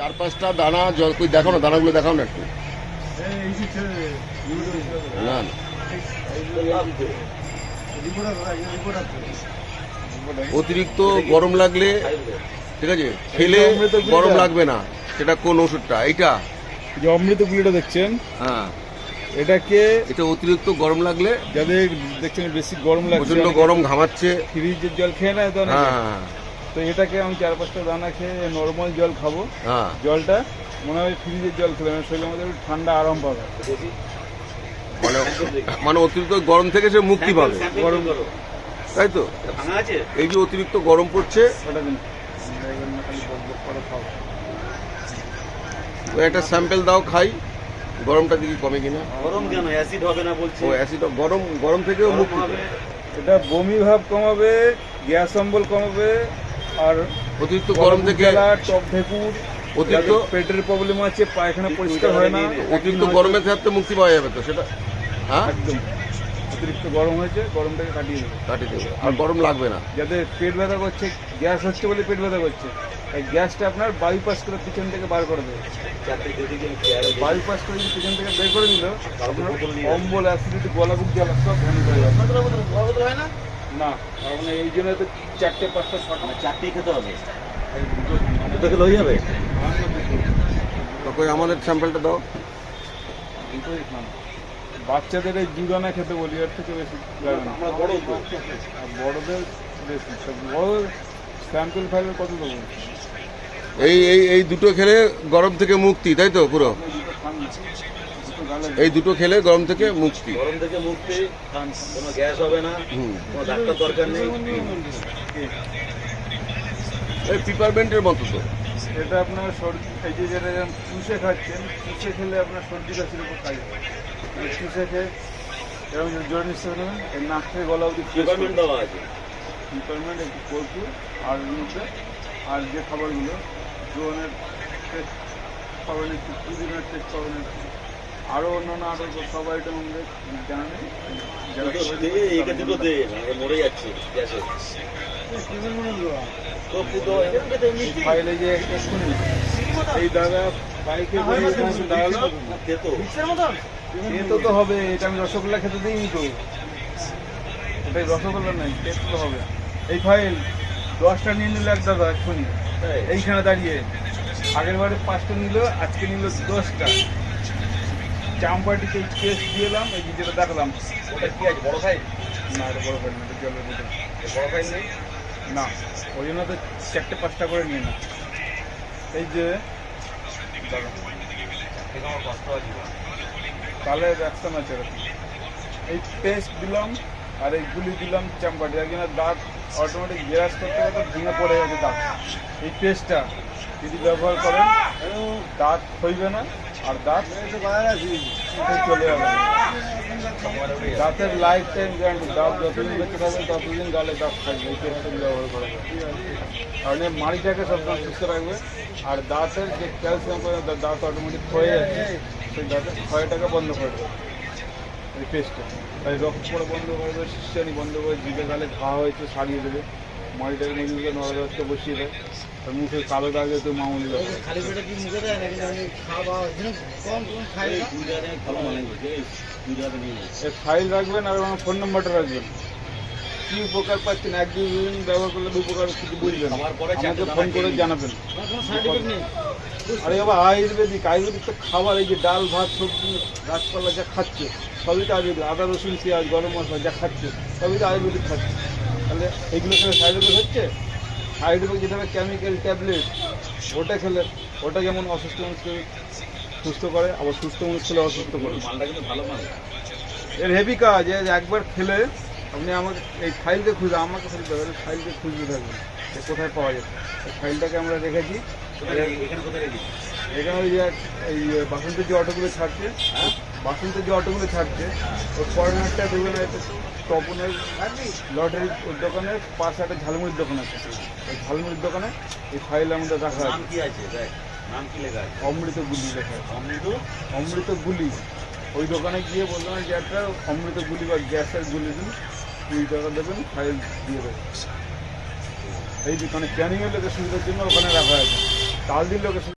চার পাঁচটা দানা জল কই দেখাও না দানাগুলো দেখাও না একটু। না না। অতিরিক্ত গরম লাগলে ঠিক আছে খেলে অমৃত গরম লাগবে না। সেটা কোন ওষুধটা? এইটা? যে অমৃত গুলিটা দেখছেন হ্যাঁ। এটাকে এটা অতিরিক্ত গরম লাগলে যাদের দেখছেন বেশি গরম লাগছে প্রচণ্ড গরম ঘামাচ্ছে। ফ্রিজের জল খেয়ে নেয় তো হ্যাঁ। তো এটাকে আমি চার পাঁচটা দানা খেয়ে নর্মাল জল খাব। হ্যাঁ। জলটা মনে হয় ফ্রিজের জল খেলে না শরীরের মধ্যে ঠান্ডা আরাম পাবে। মানে মানে অতিরিক্ত গরম থেকে সে মুক্তি পাবে। গরম। তাই তো? এই যে অতিরিক্ত গরম পড়ছে একটা স্যাম্পেল দাও খাই। গরমটা দেখি কমে কিনা। গরম কেন? অ্যাসিড হবে না বলছে। ও অ্যাসিড গরম গরম থেকেও মুক্তি এটা বমি ভাব কমাবে গ্যাস অম্বল কমাবে আর অতিরিক্ত গরম থেকে টক ঢেকুর অতিরিক্ত পেটের প্রবলেম আছে পায়খানা পরিষ্কার হয় না। অতিরিক্ত গরমের থাকতে মুক্তি পাওয়া যাবে তো সেটা হ্যাঁ? একদম। অতিরিক্ত গরম হয়েছে গরমটাকে কাটিয়ে দেবে। কাটিয়ে দেবে। আর গরম লাগবে না। যাদের পেট ব্যথা করছে গ্যাস হচ্ছে বলে পেট ব্যথা করছে। এই গ্যাসটা আপনার বাইপাস করে পিছন থেকে বার করে দেবে। বাইপাস করে যদি পিছন থেকে বের করে দিল আপনার অম্বল অ্যাসিডিটি গলা বুক জ্বালা সব ভ্যানিশ হয়ে যাবে না? তার মানে এই জন্য তো চারটে পাঁচটা মানে চারটেই খেতে হবে? দুটো খেলে হয়ে যাবে? তো কই আমাদের স্যাম্পেলটা দাও। বাচ্চাদের এই দুদানা খেতে বলি এর থেকে বেশি আমরা বড় বড়দের বেশি বড় স্যাম্পল ফাইলের কত দেবো? এই এই এই দুটো খেলে গরম থেকে মুক্তি তাই তো পুরো দুটো খান না দুটো গালে এই দুটো খেলে গরম থেকে মুক্তি। গরম থেকে মুক্তি কোনো গ্যাস হবে না কোনো ডাক্তার দরকার নেই। এই পিপারমেন্টের মতো তো। এটা আপনার সর্দি এই যে যেটা যেমন চুষে খাচ্ছেন চুষে খেলে আপনার সর্দি কাশির উপর কাজ হবে। মানে চুষে খেয়ে এরকম জোর নিঃশ্বাস নেবেন এই নাক থেকে গলা অবধি ডিপার্টমেন্ট দেওয়া আছে। পিপারমেন্ট একটু কর্পূর আর মধ্যে আর যে খাবারগুলো জোনের টেস্ট খাবারের একটু পুদিনার টেস্ট একটু আরও অন্যান্য আরও সব আইটেম আমাদের জানা নেই এই দাদা বাইকে দাঁড়াল খেতে তো। হবে এটা আমি রসগোল্লা খেতে দিইনি তো। এটাই রসগোল্লা নাই খেতে তো হবে। এই ফাইল দশটা নিয়ে নিল এক দাদা এক্ষুনি এইখানে দাঁড়িয়ে। আগের বারে পাঁচটা নিল আজকে নিল দশটা। চাম্পাটিতে টেস্ট দিয়ে এলাম এই যেটা দেখলাম ওটা কি আছে বড় ফাইল না এটা বড় ফাইল না এটা জলের বোতল। বড় ফাইল নেই? না ওই জন্য তো চারটে পাঁচটা করে নিয়ে না এই যে তাহলে অ্যাকশন আছে এরকম। এই পেস্ট দিলাম আর এই গুলি দিলাম চাম্পাটি। একজনের দাঁত অটোমেটিক গ্যাস করতে করতে ভেঙে পড়ে গেছে দাঁত এই পেস্টটা যদি ব্যবহার করেন দাঁত হইবে না। আর দাঁত চলে যাবে দাঁতের লাইফ টাইম গ্যারান্টি দাঁত যতদিন বেঁচে থাকবে, ততদিন গালে দাঁত থাকবে ব্যবহার করা যায় কারণ এই মাড়িটাকে সবসময় সুস্থ রাখবে, আর দাঁতের যে ক্যালসিয়াম দাঁত অটোমেটিক ক্ষয়ে যাচ্ছে, সেই দাঁতের ক্ষয়টাকে বন্ধ করে দেবে, এই পেস্টটা তাই রক্ত পড়া বন্ধ করে দেবে শিষ্যানি বন্ধ করে জিভে গালে ঘা হয়েছে, সারিয়ে দেবে। মাড়িটাকে মুখে নড়াদড়তে বসিয়ে দেয় মুখে কালো দাগে তো মামুলি খালি পেটে কি মুখে দেয় নাকি? আমি খাওয়া কম কম খাই ফাইল রাখবেন আর আমার ফোন নাম্বারটা রাখবেন। কি উপকার পাচ্ছেন? এক দুই দিন ব্যবহার করলে উপকার কিছু বুঝবেন। আমাকে ফোন করে জানাবেন। আরে বাবা আয়ুর্বেদিক আয়ুর্বেদিক তো খাবার এই যে ডাল ভাত সবজি গাছপালা যা খাচ্ছে সবই তো আয়ুর্বেদিক। আদা রসুন পেঁয়াজ গরম মশলা যা খাচ্ছে সবই তো আয়ুর্বেদিক খাচ্ছে। তাহলে এইগুলো খেলে সাইড এফেক্ট হচ্ছে? সাইড এফেক্ট যেটা কেমিক্যাল ট্যাবলেট ওটা খেলে ওটা যেমন অসুস্থ মানুষকে সুস্থ করে আবার সুস্থ মানুষ খেলে অসুস্থ করে। মালটা কিন্তু ভালো মাল এর হেভি কাজ একবার খেলে আপনি আমাকে এই ফাইলকে খুঁজে আমাকে খুঁজতে হবে ফাইলকে খুঁজতে থাকবেন যে কোথায় পাওয়া যাবে এই ফাইলটাকে আমরা রেখেছি। এখানে কোথায় রেখেছি? এখানে ওই যে এই বাসন্তের যে অটোগুলো ছাড়ছে বাসন্তের যে অটোগুলো ছাড়ছে ওই কর্নারটা দেখবেন তপনের লটারির ওর দোকানে পাশে একটা ঝালমুড়ির দোকান আছে। ওই ঝালমুড়ির দোকানে এই ফাইল আমাদের রাখা আছে। কি আছে? দেখ নাম কি লেখা আছে? অমৃত গুলি লেখা আছে। অমৃত? অমৃত গুলি। ওই দোকানে গিয়ে বললাম যে একটা অমৃত গুলি বা গ্যাসের গুলি দিন কুড়ি টাকা দেবেন ফাইল দিয়ে দেবেন। এই দোকানে ক্যানিংয়ের লোকের সুবিধার জন্য ওখানে রাখা আছে। তাল দিন লোকের